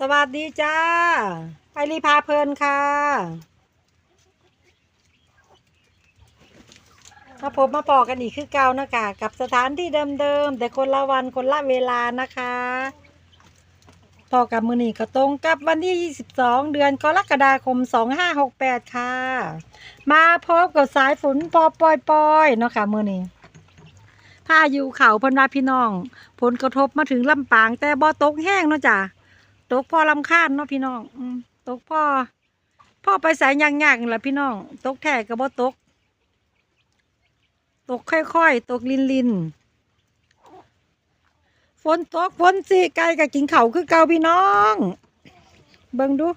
สวัสดีจ้า ไปรีพาเพลินค่ะ มาพบมาปอกันอีกคือเก่านะคะ กับสถานที่เดิมๆ แต่คนละวันคนละเวลานะคะพอกับมือนี่ก็ตรงกับวันที่ 22 เดือนกรกฎาคม 2568 ค่ะ มาพบกับสายฝนปอปอยปอยๆ เนาะค่ะมือนี้พายุเขาพนวาพี่น้อง ผลกระทบมาถึงลำปางแต่บ่ตกแห้งเนาะจ้ะ ตกพ่อลำคาญเนาะพี่น้องอืมตกพ่อพ่อไปสายยางๆนี่แหละพี่น้อง ตกแท้ก็บ่ตก ตกค่อยๆ ตกลินลินๆฝนตกฝนสิไก่ก็กินเขาคือเก่าพี่น้อง เบิ่งดู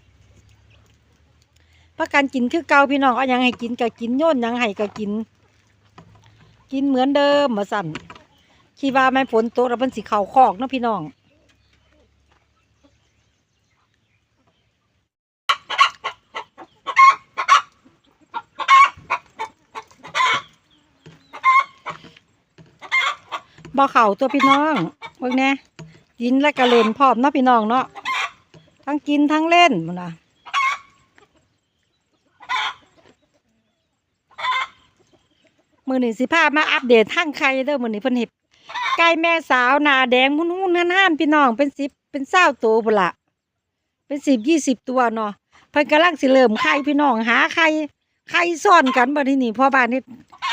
พักกันกินคือเก่าพี่น้องเอาหยังให้กินก็กินโย่นยังให้ก็กิน กินเหมือนเดิมมาสั่นคิดว่าแม่ฝนตกแล้วมันสิเข่าคอกเนาะพี่น้อง บ่เข่าตัวพี่น้องเบิ่งแน่กินแล้วก็เล่นพร้อมเนาะพี่น้องเนาะทั้งกินทั้งเล่นมันนะมือหนี่งสิพาพมาอัปเดตทั้งไข่เด้อมือนี่เพิ่นเห็บไก่แม่สาวนาแดงหุ่นหุ่นห่านพี่น้องเป็นสิบเป็นเศร้าตัวพุ่นละเป็นสิบยี่สิบตัวเนาะเพิ่นกำลังสิเริ่มไข่พี่น้องหาไข่ไข่ซ่อนกันบ่ที่นี่พ่อบ้านนี่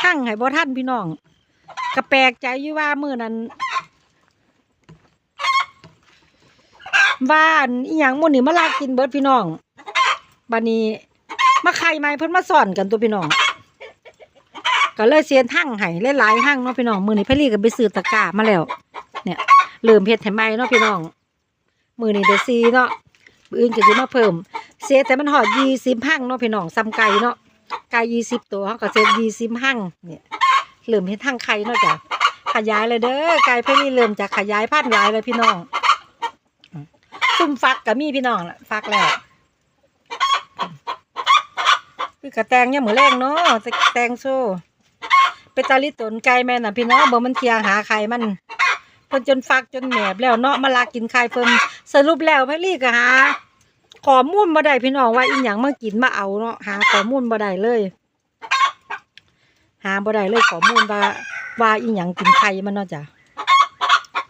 ทั้งให้บ่ทันพี่น้อง ก็แปลกใจอยู่ว่ามือนั้นว่าอันอีหยังหมื้นี้มาลากกินเบิดพี่น้องบัดนี้มาไข่ใหม่เพิ่นมาสอนกันตัวพี่น้องก็เลยเสียนหั่งให้หลายๆหั่งเนาะพี่น้องมือนี้เพลี่ก็ไปซื้อตะกร้ามาแล้ว เนี่ยเริ่มเฮ็ดให้ใหม่เนาะพี่น้อง มือนี้ได้ซีเนาะอื่นก็สิมาเพิ่มเสียแต่มันหอด20หั่งเนาะพี่น้องซ้ำไก่เนาะไก่20ตัวเฮาก็เสีย20หั่งเนี่ย เริ่มเห็นทางไข่เนาะจ้ะขยายเลยเด้อไก่เพื่อนี่เริ่มจากขยายพันธุ์หลายเลยพี่น้องซุ่มฟักกับมีพี่น้องละฟักแล้วคือกระแตงเนี่ยเหมือนแรงเนาะแต่แตงโซ่เป็นตาลิตนไก่แม่น่ะพี่น้องบ่มันเทียงหาไข่มันเพิ่นจนฟักจนแหนบแล้วเนาะมาลากินไข่เพิ่นสรุปแล้วพี่ลี่ก็หาข้อมูลบ่ได้พี่น้องว่าอีหยังมากินมาเอาเนาะหาข้อมูลบ่ได้เลย หาบ่ได้เลยข้อมูลว่าว่าอีหยังกินไข่มันเนาะจ้ะ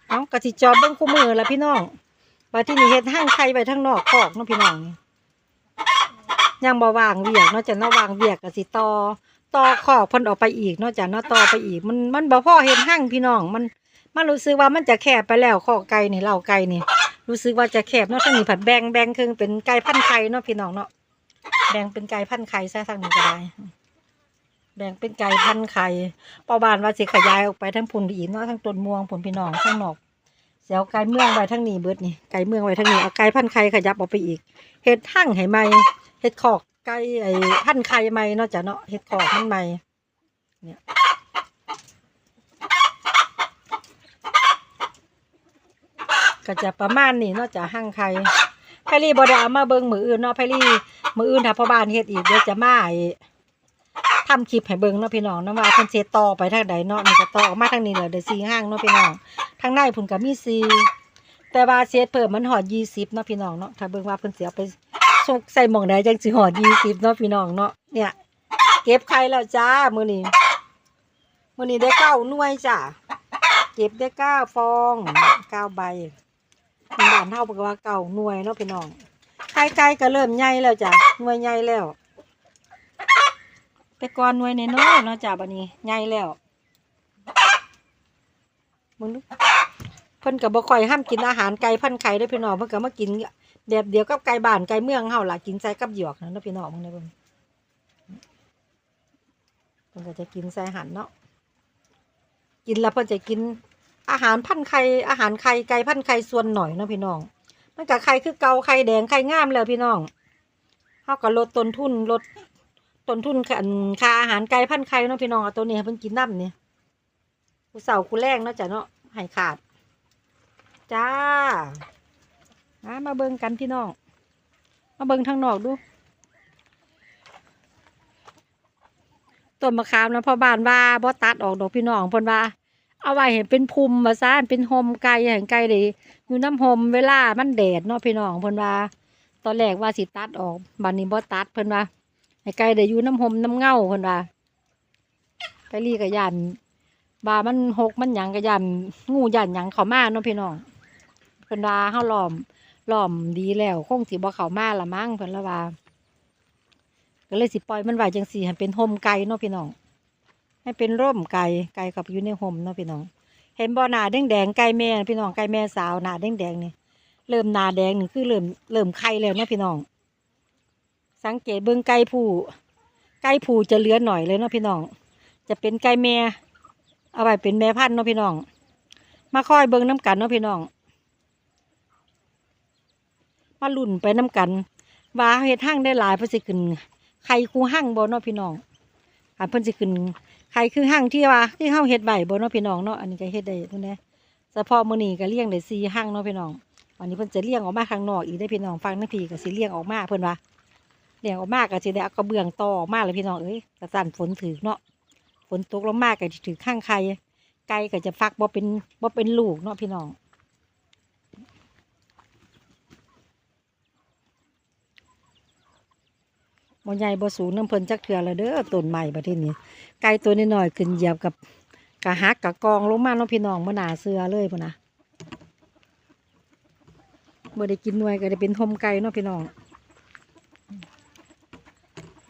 เอากะสิจอบเบิ่งคู่มือละพี่น้องว่าที่นี่เฮ็ดห้างไข่ไว้ทางนอกคอกเนาะพี่น้องยังบ่วางเวียกเนาะจ้ะเนาะวางเวียกกะสิต่อต่อคอกพ่นออกไปอีกเนาะจ้ะเนาะต่อไปอีก มันมันบ่พอเฮ็ดห้างพี่น้องมันมันรู้สึกว่ามันจะแคบไปแล้วคอกไก่นี่เล่าไก่นี่รู้สึกว่าจะแคบเนาะทางนี้ผัดแบงแบงครึ่งเป็นไก่พันไข่เนาะพี่น้องเนาะแบงเป็นไก่พันไข่ซะทางนี้ก็ได้ แบ่งเป็นไก่พันไข่เป้าบานว่าสิขยายออกไปทั้งพุ่นอีกเนาะทั้งต้นม่วงผลพี่น้องทั้งหนอกเสียเอาไก่เมืองไว้ทั้งนี้เบิดนี่ไก่เมืองไว้ทั้งนี้เอาไก่พันไข่ขยับออกไปอีกเฮ็ดทั้งให้ใหมเฮ็ดขอกไก่ไอ้พันไข่ใหมเนาะจ้ะเนาะเฮ็ดขอกมันใหม่เนี่ยก็จะประมาณนี้เนาะจ้ะห้างไข่ไพรี่บดามาเบิงมืออื่นเนาะไพรี่มืออื่นถ้าพ่อบ้านเฮ็ดอีกเดี๋ยวจะมาไอ้ ทำคลิปให้เบิ่งเนาะพี่น้องเนาะว่าเพิ่นสิต่อไปทางใดเนาะนี่ก็ต่อออกมาทางนี้แหละได้4ห้างเนาะพี่น้องทางในพิ่นก็มี4แต่ว่าเสียเพิ่มมันฮอด20เนาะพี่น้องเนาะถ้าเบิ่งว่าเพิ่นสิเอาไปส่งใส่หม่องใดจังสิฮอด20เนาะพี่น้องเนาะเนี่ย เก็บไข่แล้วจ้ามื้อนี้มื้อนี้ได้เก้าหน่วยจ้าเก็บได้เก้าฟองเก้าใบบ้านเฮาเพิ่นก็ว่าเก้าหน่วยเนาะพี่น้องไข่ไก่ก็เริ่มใหญ่แล้วจ้ะหน่วยใหญ่แล้ว แต่ก่อนหน่วยน้อยเนาะจ้าบัดนี้ใหญ่แล้วมึงดูเพิ่นก็บ่ค่อยห้ามกินอาหารไก่พันไข่เด้อพี่น้องเพิ่นก็มากินแบบเดียวกับไก่บ้านไก่เมืองเฮาล่ะกินใส่กับหยวกนั่นเนาะพี่น้องมึงเด้อเพิ่นเพิ่นก็จะกินใส่หารเนาะกินแล้วเพิ่นจะกินอาหารพันไข่อาหารไข่ไก่พันไข่ส่วนหน่อยเนาะพี่น้องมันก็ไข่คือเกาไข่แดงไข่งามแล้วพี่น้องเฮาก็ลดต้นทุนลด ต้นทุนค่าค่าอาหารไก่พันไข่เนาะพี่น้องเอาตัวนี้เพิ่นกินน้ำเนี่ยกูเสากูแรงเนาะจ้ะเนาะให้ขาด จ้ามาเบิ่งกันพี่น้อง มาเบิ่งทางนอกดูต้นมะขามนะพ่อบ้านว่าบ่ตัดออกดอกพี่น้องเพิ่นว่า เอาไว้เห็นเป็นภูมิมาซ่านเป็นโฮมไก่เห็นไก่ได้อยู่น้ำโฮมเวลามันแดดเนาะพี่น้องเพิ่นว่า ตอนแรกว่าสิตัดออกบัดนี้บ่ตัดเพิ่นว่า ให้ไก่ได้อยู่น้ำโฮมน้ำเงาเพิ่นว่าไปรีก็ยันบามันหกมันหยังก็ยันงูยันหยังเขามาเนาะพี่น้องเพิ่นว่าเฮาหลอมหลอมดีแล้วคงสิบ่เขามาละมั้งเพิ่นละว่าก็เลยสิปล่อยมันไว้จังซี่ให้เป็นโฮมไก่เนาะพี่น้องให้เป็นร่มไก่ไก่กับอยู่ในห่มเนาะพี่น้อง เห็นบ่หนาแดงแดงไก่แม่พี่น้องไก่แม่สาวหนาแดงแดงนี่เริ่มหนาแดงนี่คือเริ่มเริ่มไข่แล้วเนาะพี่น้อง สังเกตเบิ่งไก่ผู้ไก่ผู้จะเหลือหน่อยเลยเนาะพี่น้อง จะเป็นไก่แม่เอาไว้เป็นแม่พันธุ์เนาะพี่น้อง มาคอยเบิ่งน้กันเนาะพี่น้อง มาลุ่นไปน้กันว่าเฮ็ดห้างได้หลายเพิ่นสิขึ้นไข่คูห้างบ่เนาะพี่น้องอ่าเพิ่นสิขึ้นใครคือห้างที่ว่าที่เฮาเฮ็ดไว้บ่เนาะพี่น้องเนาะอันนี้ก็เฮ็ดได้ทุนแหน่เฉพาะมื้อนี้ก็เลี้ยงได้4ห้างเนาะพี่น้องวันนี้เพิ่นจะเลี้ยงออกมาข้างนอกอีกได้พี่น้องฟังทั้งพี่ก็สิเลี้ยงออกมาเพิ่นว่า เลี้ยงออกมาก็สิได้เอากระเบื้องต่อออกมาเลยพี่น้องเอ้ยกระสั่นฝนถึกเนาะฝนตกลงมาก็สิถึกข้างไข่ไก่ก็จะฟักบ่เป็นบ่เป็นลูกเนาะพี่น้องบ่ใหญ่บ่สูงน้ำเพิ่นจักเทื่อล้วเด้อต้นใหม่ประเทศนี้ไก่ตัวน้อยๆขึ้นเหยียบกับกะฮักกะกองลงมาเนาะพี่น้องบ่น่าเสือเลยพุ่นนะบ่ได้กินหน่วยก็ได้เป็นทมไก่เนาะพี่น้อง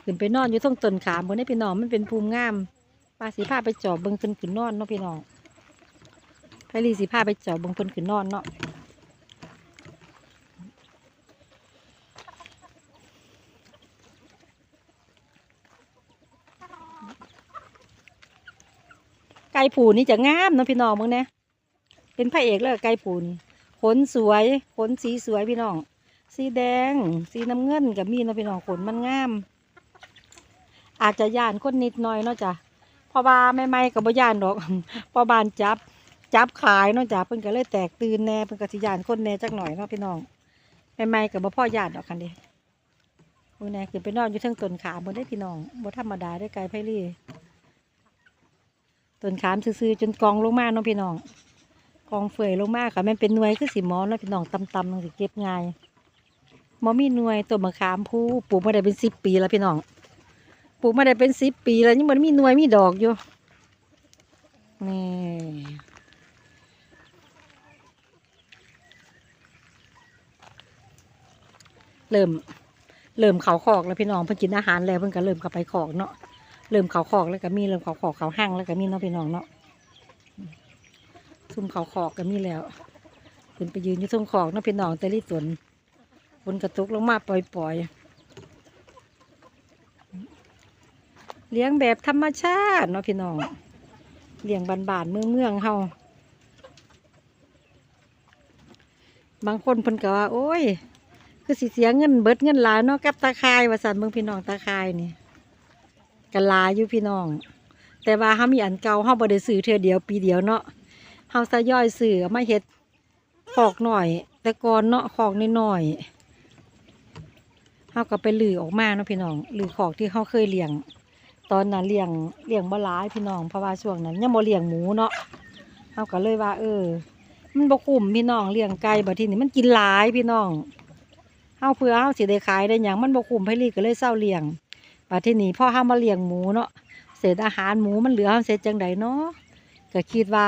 ขึ้นไปนอนอยู่ตรงต้นขามบนนี้พี่น้องมันเป็นภูมิงามปลาสีผ้าไปจอบเบิ่งเพิ่นขึ้นนอนเนาะพี่น้องไพรีสีผ้าไปจอบเบิ่งเพิ่นขึ้นนอนเนาะไก่ผูนี่จะงามเนาะพี่น้องมึงเนี่ยเป็นพระเอกเลยไก่ผูนี่ขนสวยขนสีสวยพี่น้อง สีแดง สีน้ำเงินกับมีเนาะพี่น้องขนมันงาม อาจจะย่านคนนิดหน่อยเนาะจ้ะเพอบาไม่ไม่กับบ่ย่านดอกพอบานจับ จับขายเนาะจ้ะเพิ่นก็เลยแตกตื่นแน่เพิ่นก็สิย่านคนแน่จักหน่อยเนาะพี่น้องไม่ไม่กับบ่พ่อย่านดอกคันเดีมื้อแน่คือไปนอนอยู่เทิงต้นขามบ่ได้พี่น้องบ่ธรรมดาได้ไกลไผลี่ต้นขามซื่อๆจนกองลงมาเนาะพี่น้องกองเฟื่อยลงมากค่ะแม่นเป็นหน่วยคือสิหมอเนาะพี่น้องตำๆจังสิเก็บง่ายมอมีหน่วยต้นมะขามผู้ปลูกมาได้เป็น10ปีแล้วพี่น้อง ปลูกมาได้เป็นสิบปีแล้วยังมันมีหน่วยมีดอกอยู่นี่เริ่มเริ่มเขาคอกแล้วพี่น้องเพิ่นกินอาหารแล้วเพิ่นก็เริ่มกลับไปคอกเนาะเริ่มเขาคอกแล้วก็มีเริ่มเขาคอกเขาห้างแล้วก็มีเนาะพี่น้องเนาะซุ่มเขาคอกก็มีแล้วขึ้นไปยืนอยู่ซุ่มคอกเนาะพี่น้องแต่ลิตนฝนกระตุกลงมาปล่อยๆ เลี้ยงแบบธรรมชาติเนาะพี่น้องเลี้ยงบานๆเมืองเมืองเฮาบางคนเพิ่นก็ว่า โอ้ย คือสิเสียเงินเบิดเงินหลายเนาะกับตาคายว่าสันเบิ่งพี่น้องตาคายนี่กันหลายอยู่พี่น้อง แต่ว่าเฮามีอันเก่าเฮาบ่ได้ซื้อเทื่อเดียวปีเดียวเนาะเฮาซะย่อยซื้อมาเฮ็ดคอกหน่อย แต่ก่อนเนาะคอกน้อยๆเฮาก็ไปลือออกมาเนาะพี่น้องลือคอกที่เฮาเคยเลี้ยง ตอนนั้นเลี้ยงเลี้ยงบ่หลายพี่น้องเพราะว่าช่วงนั้นยังบ่เลี้ยงหมูเนาะเฮาก็เลยว่า เออ มันบ่คุ้มพี่น้องเลี้ยงไก่บัดทีนี้มันกินหลายพี่น้องเฮาเพื่อเฮาสิได้ขายได้หยังมันบ่คุ้มไผลีก็เลยเศร้าเลี้ยงบัดทีนี้พ่อเฮามาเลี้ยงหมูเนาะเศษอาหารหมูมันเหลือเฮาเสร็จจังไดเนาะก็คิดว่า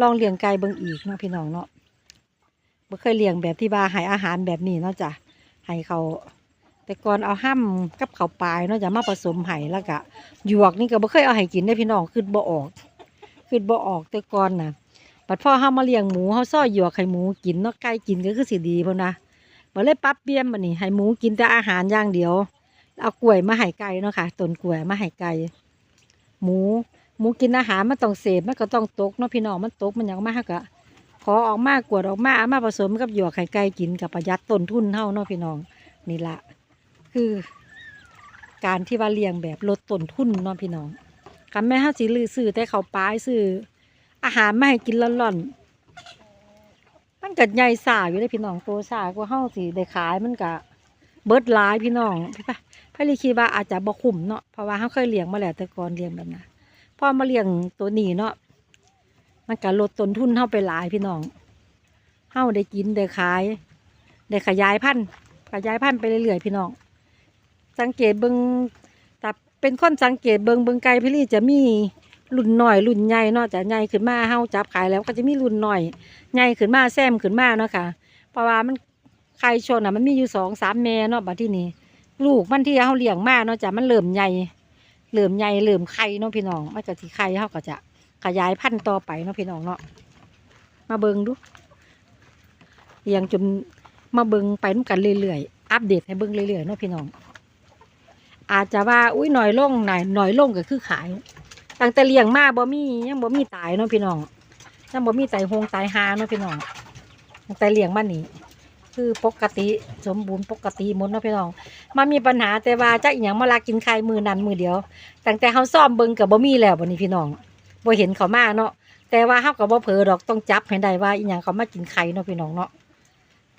ลองเลี้ยงไก่เบิ่งอีกเนาะพี่น้องเนาะบ่เคยเลี้ยงแบบที่ว่าให้อาหารแบบนี้เนาะจ้ะให้เขา แต่ก่อนเอาห้ำกับเขาวปลายเนาะจะมาผสมไห้แล้วก็หยวกนี่ก็บ่เคยเอาให้กินได้พี่น้องคือบ่ออกคือบ่ออกแต่ก่อนน่ะบัดพ่อเฮามาเลี้ยงหมูเฮาซ้อยหยวกให้หมูกินเนาะไก่กินก็คือสิดีพุ่นนะบ่เลยปรับเปลี่ยนบัดนี้ให้หมูกินแต่อาหารอย่างเดียว เอากล้วยมาให้ไก่เนาะค่ะต้นกล้วยมาให้ไก่หมูหมูกินอาหารมันต้องเสพมันก็ต้องตกเนาะพี่น้องมันตกมันหยังมาเฮาก็ขอออกมากวดออกมาเอามาผสมกับหยวกให้ไก่กินกับประหยัดต้นทุนเฮาเนาะพี่น้องนี่ละ คือ การที่ว่าเลี้ยงแบบลดต้นทุนเนาะพี่น้องคันแม่ห้าสิลือซื้อแต่เขาปลายซื้ออาหารไมาให้กินร่อนๆมันกัดใหญ่สาอยู่เลยพี่น้องโตสากว่าเฮาสิได้ขายมันกะเบิดหลายพี่น้องพี่ปะพี่ลีคิดว่าอาจจะบ่คุ้มเนาะเพราะว่าเฮาเคยเลี้ยงมาแล้วแต่ก่อนเลี้ยงแบบนั้นพอมาเลี้ยงตัวนี้เนาะมันก็ลดต้นทุนเฮาไปหลายพี่น้องเฮาได้กินได้ขาย ได้ขยายพันธุ์ขยายพันธุ์ไปเรื่อยๆพี่น้อง สังเกตเบิงแต่เป็นคนสังเกตเบิงเบิงไก่พี่ลี่จะมีรุ่นหน่อยรุ่นใหญ่เนาะจะใหญ่ขึ้นมาเฮาจับขายแล้วก็จะมีรุ่นหน่อยใหญ่ขึ้นมาแซมขึ้นมาเนาะค่ะเพราะว่ามันไข่ชนอะมันมีอยู่สองสามแม่เนาะบัดที่นี้ลูกมันที่เฮาเลี้ยงมาเนาะจะมันเริ่มใหญ่เริ่มใหญ่เริ่มไข่เนาะพี่น้องมันก็สิไข่เฮาก็จะขยายพันธุ์ต่อไปเนาะพี่น้องเนาะมาเบิงดูเลี้ยงจนมาเบิงไปนำกันเรื่อยๆอัปเดตให้เบิงเรื่อยๆเนาะพี่น้อง อาจจะว่าอุ้ยหน่อยลงหน่อยหน่อยลงก็คือขายตั้งแต่เลี้ยงมาบ่มียังบ่มีตายเนาะพี่น้องยังบ่มีตายหงตายหาเนาะพี่น้องตั้งแต่เลี้ยงมานี่คือปกติสมบูรณ์ปกติหมดเนาะพี่น้องมามีปัญหาแต่ว่าจักอหยังมาลากินไข่มือนั้นมือเดียวตั้งแต่เฮาซ่อมเบิ่งก็บ่มีแล้วบัดนี้พี่น้องบ่เห็นเขามาเนาะแต่ว่าเฮาก็บ่เผลอดอกต้องจับให้ได้ว่าอีหยังเขามากินไข่เนาะพี่น้องเนาะ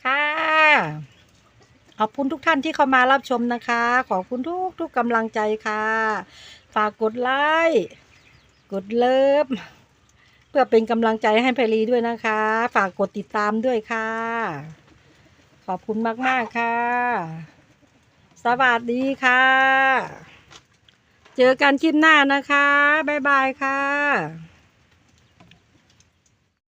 ค่ะ ขอบคุณทุกท่านที่เข้ามารับชมนะคะ ขอบคุณทุกทุกกำลังใจค่ะ ฝากกดไลค์กดเลิฟเพื่อเป็นกำลังใจให้ไพรีด้วยนะคะ ฝากกดติดตามด้วยค่ะ ขอบคุณมาก ๆ ค่ะ สวัสดีค่ะ เจอกันคลิปหน้านะคะ บ๊ายบายค่ะ